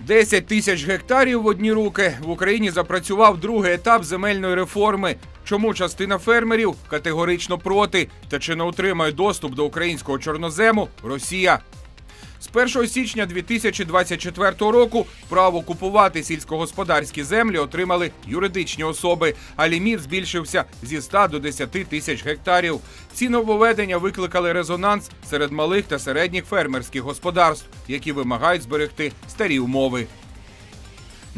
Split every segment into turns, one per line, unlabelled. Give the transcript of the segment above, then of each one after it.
10 тисяч гектарів в одні руки в Україні запрацював другий етап земельної реформи. Чому частина фермерів категорично проти та чи не отримає доступ до українського чорнозему Росія? З 1 січня 2024 року право купувати сільськогосподарські землі отримали юридичні особи, а ліміт збільшився зі 100 до 10 тисяч гектарів. Ці нововведення викликали резонанс серед малих та середніх фермерських господарств, які вимагають зберегти старі умови.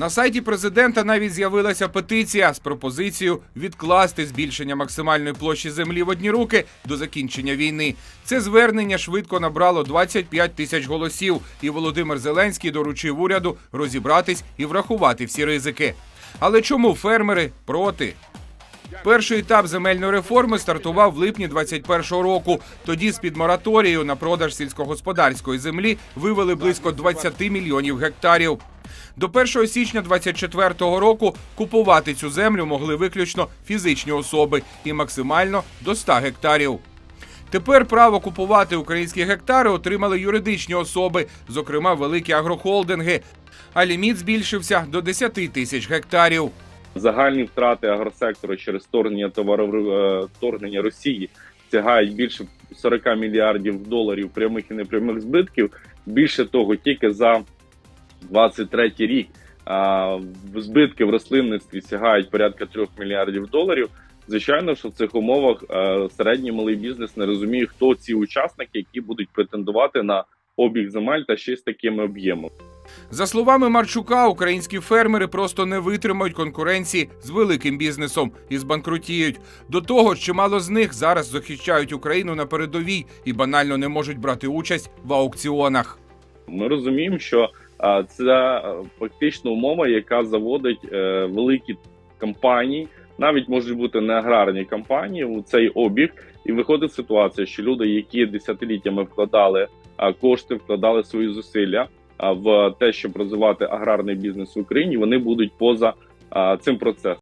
На сайті президента навіть з'явилася петиція з пропозицією відкласти збільшення максимальної площі землі в одні руки до закінчення війни. Це звернення швидко набрало 25 тисяч голосів, і Володимир Зеленський доручив уряду розібратись і врахувати всі ризики. Але чому фермери проти? Перший етап земельної реформи стартував в липні 2021 року. Тоді з під мораторію на продаж сільськогосподарської землі вивели близько 20 мільйонів гектарів. До 1 січня 2024 року купувати цю землю могли виключно фізичні особи і максимально до 100 гектарів. Тепер право купувати українські гектари отримали юридичні особи, зокрема великі агрохолдинги. А ліміт збільшився до 10 тисяч гектарів.
Загальні втрати агросектору через вторгнення товаров... е, вторгнення Росії сягають більше 40 мільярдів доларів прямих і непрямих збитків. Більше того, тільки за 23 рік а, збитки в рослинництві сягають порядка 3 мільярдів доларів. Звичайно, що в цих умовах е, середній малий бізнес не розуміє, хто ці учасники, які будуть претендувати на обіг земель та ще з такими об'ємами.
За словами Марчука, українські фермери просто не витримають конкуренції з великим бізнесом і збанкрутіють. До того ж, чимало з них зараз захищають Україну на передовій і банально не можуть брати участь в аукціонах.
Ми розуміємо, що це фактично умова, яка заводить е, великі компанії, навіть можуть бути не аграрні компанії у цей обіг, і виходить ситуація, що люди, які десятиліттями вкладали кошти, вкладали свої зусилля в те, щоб розвивати аграрний бізнес в Україні, вони будуть поза цим процесом.